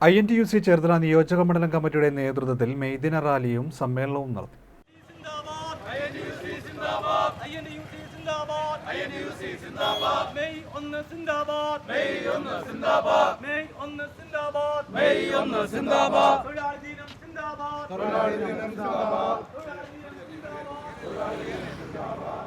I N T U C Cherthala നിയോജക മണ്ഡലം കമ്മിറ്റിയുടെ നേതൃത്വത്തിൽ മെയ്ദിന റാലിയും സമ്മേളനവും നടത്തി. സിന്ദാബാദ് INDUC സിന്ദാബാദ് INDUC സിന്ദാബാദ് മെയ് ഒന്ന് സിന്ദാബാദ് മെയ് ഒന്ന് സിന്ദാബാദ് മെയ് ഒന്ന് സിന്ദാബാദ് മെയ് ഒന്ന് സിന്ദാബാദ് തൊഴിലാളി ദിനം സിന്ദാബാദ് തൊഴിലാളി ദിനം സിന്ദാബാദ് തൊഴിലാളി ദിനം സിന്ദാബാദ് തൊഴിലാളി ദിനം സിന്ദാബാദ്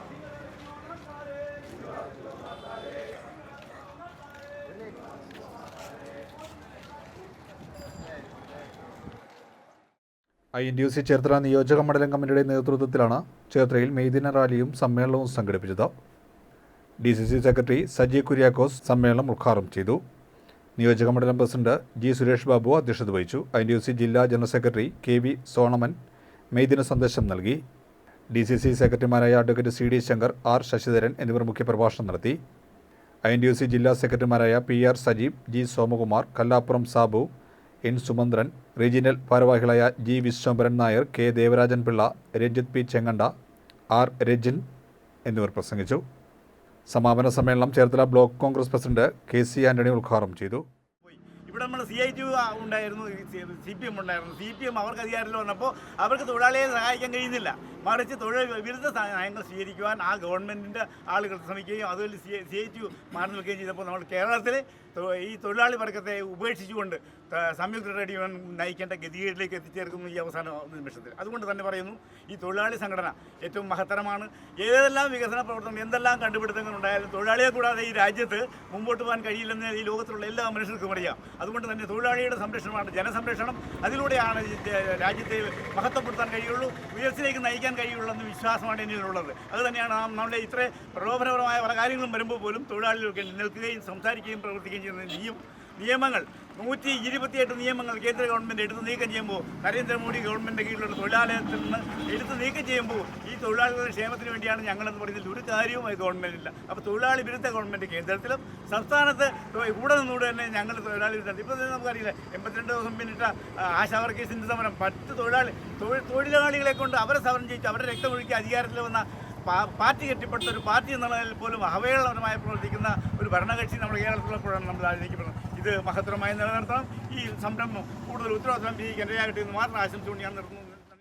I N D U C Cherthala നിയോജക മണ്ഡലം കമ്മിറ്റിയുടെ നേതൃത്വത്തിലാണ് ചേർത്തലയിൽ മെയ്ദിന റാലിയും സമ്മേളനവും സംഘടിപ്പിച്ചത്. D C C secretary Saji Kuriakose സമ്മേളനം ഉദ്ഘാടനം ചെയ്തു. നിയോജക മണ്ഡലം പ്രസിഡന്റ് ജി സുരേഷ് ബാബു അധ്യക്ഷത വഹിച്ചു. ഐ ഡി യു സി ജില്ലാ general secretary K V Sonaman മെയ്ദിന സന്ദേശം നൽകി. ഡി സി സി സെക്രട്ടറിമാരായ advocate C D Shankar R Sasidharan എന്നിവർ മുഖ്യപ്രഭാഷണം നടത്തി. I N D U C ജില്ലാ സെക്രട്ടറിമാരായ P R Sajeev G Somakumar Kallapuram Sabu N Sumandran regional ഭാരവാഹികളായ G Viswambharan Nair K Devarajan Pillai Ranjith P Chenganda R Rajin എന്നിവർ പ്രസംഗിച്ചു സമാപന സമ്മേളനം Cherthala block Congress president K C Antony ഉദ്ഘാടനം ചെയ്തു. ഇവിടെ നമ്മൾ സി ഐ ടി ഉണ്ടായിരുന്നു സി പി എം ഉണ്ടായിരുന്നു. സി പി എം അവർക്ക് അധികാരത്തിൽ വന്നപ്പോൾ അവർക്ക് തൊഴിലാളിയെ സഹായിക്കാൻ കഴിയുന്നില്ല. മറിച്ച് തൊഴിൽ വിരുദ്ധ നയങ്ങൾ സ്വീകരിക്കുവാൻ ആ ഗവൺമെന്റിന്റെ ആളുകൾ ശ്രമിക്കുകയും അതുപോലെ സി സി ഐ ടി മാറി നിൽക്കുകയും ചെയ്തപ്പോൾ നമ്മൾ കേരളത്തിൽ ഈ തൊഴിലാളി വർഗത്തെ ഉപേക്ഷിച്ചുകൊണ്ട് സംയുക്ത ട്രേഡ് യൂണിയൻ നയിക്കേണ്ട ഗതികേടിലേക്ക് എത്തിച്ചേർക്കുന്നു ഈ അവസാന നിമിഷത്തിൽ അതുകൊണ്ട് തന്നെ പറയുന്നു ഈ തൊഴിലാളി സംഘടന ഏറ്റവും മഹത്തരമാണ്. ഏതെല്ലാം വികസന പ്രവർത്തനം എന്തെല്ലാം കണ്ടുപിടുത്തങ്ങൾ ഉണ്ടായാലും തൊഴിലാളിയെ കൂടാതെ ഈ രാജ്യത്ത് മുമ്പോട്ട് പോകാൻ കഴിയില്ലെന്ന് ഈ ലോകത്തിലുള്ള എല്ലാ മനുഷ്യർക്കും അറിയാം. അതുകൊണ്ട് തന്നെ തൊഴിലാളിയുടെ സംരക്ഷണമാണ് ജനസംരക്ഷണം. അതിലൂടെയാണ് രാജ്യത്തെ മഹത്വപ്പെടുത്താൻ കഴിയുള്ളൂ ഉയർച്ചയിലേക്ക് നയിക്കാൻ കഴിയുള്ളൂ വിശ്വാസമാണ് എന്നിലുള്ളത് അത് തന്നെയാണ് നാം നമ്മുടെ ഇത്ര പ്രലോഭനപരമായ പല കാര്യങ്ങളും വരുമ്പോൾ പോലും തൊഴിലാളികൾക്ക് നിൽക്കുകയും സംസാരിക്കുകയും പ്രവർത്തിക്കുകയും ചെയ്യുന്ന നിയം. നിയമങ്ങൾ. നൂറ്റി ഇരുപത്തിയെട്ട് നിയമങ്ങൾ കേന്ദ്ര ഗവൺമെന്റ് എടുത്ത് നീക്കം ചെയ്യുമ്പോൾ നരേന്ദ്രമോദി ഗവൺമെന്റ് കീഴിലുള്ള തൊഴിലാലയത്തിൽ നിന്ന് എടുത്ത് നീക്കം ചെയ്യുമ്പോൾ ഈ തൊഴിലാളികളുടെ ക്ഷേമത്തിന് വേണ്ടിയാണ് ഞങ്ങളെന്ന് പറയുന്നത്. ഒരു കാര്യവും ഈ ഗവൺമെന്റില്ല അപ്പോൾ തൊഴിലാളി വിരുദ്ധ ഗവൺമെന്റ് കേന്ദ്രത്തിലും സംസ്ഥാനത്ത് കൂടെ നിന്നുകൂടെ തന്നെ ഞങ്ങൾ തൊഴിലാളി വിരുദ്ധ ഇപ്പോൾ നമുക്ക് നമുക്കറിയില്ല എൺപത്തിരണ്ട് ദിവസം പിന്നിട്ട ആശാ വർക്കേഴ്സിന്റെ സമരം. പത്ത് തൊഴിലാളി തൊഴിലാളികളെ കൊണ്ട് അവരെ സമരം ചെയ്യിച്ച് അവരുടെ രക്തമൊഴുക്കി അധികാരത്തിൽ വന്ന പാർട്ടി കെട്ടിപ്പടുത്ത ഒരു പാർട്ടി എന്നുള്ളതിൽ പോലും അവഹേളനമായി പ്രവർത്തിക്കുന്ന ഒരു ഭരണകക്ഷി നമ്മുടെ കേരളത്തിലുള്ളപ്പോഴാണ് നമ്മൾ ആലോചിക്കപ്പെടുന്നത്. ഇത് മഹത്തരമായി നിലനിർത്താം ഈ സംരംഭം കൂടുതൽ ഉത്തരവാദിത്തം ഈ കേന്ദ്രയാകട്ടെ എന്ന് മാത്രം ആശംസിച്ചുകൊണ്ട് ഞാൻ നിർത്തുന്നു.